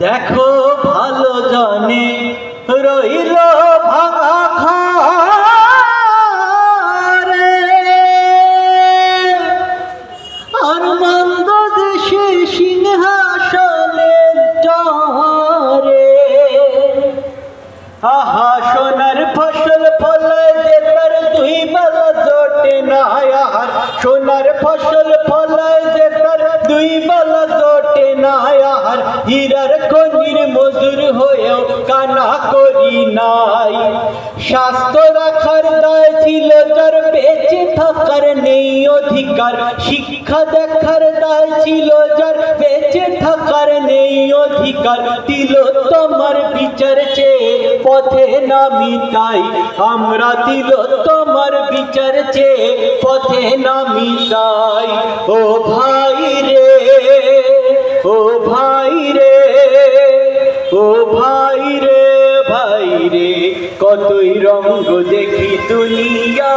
দেখো ভালো জানে রইল ভাঙা দেশে সিংহাসনের ডরে আহা, সোনার ফসল ফলায় যে তার দুই বেলা না সোনার ফসল ফলায় যে তার দুই না হীরার মজুর হয়েও কানা করি নাই। স্বাস্থ্য রাখার দায় ছিল যার, বেঁচে থাকার নেই অধিকার। শিক্ষা দেখার দায় ছিল যার, বেঁচে থাকার নেই অধিকার। দিল তোমার বিচার চেয়ে পথে নামি তাই আমরা দিল তোমার বিচার চেয়ে পথে নামি তাই ও ভাই ও ভাই রে ভাই রে কতই রঙ্গ দেখি দুনিয়া